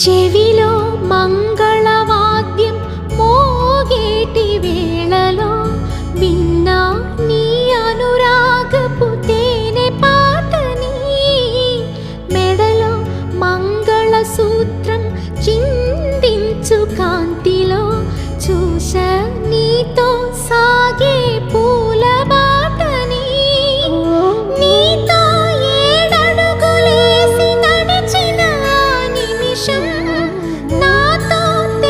చెవిలో మంగళవాద్యం మోగేటి వేళలో విన్నా నీ అనురాగపు తేనె పాటని మెడలో మంగళ సూత్రం చిందించు కాంతి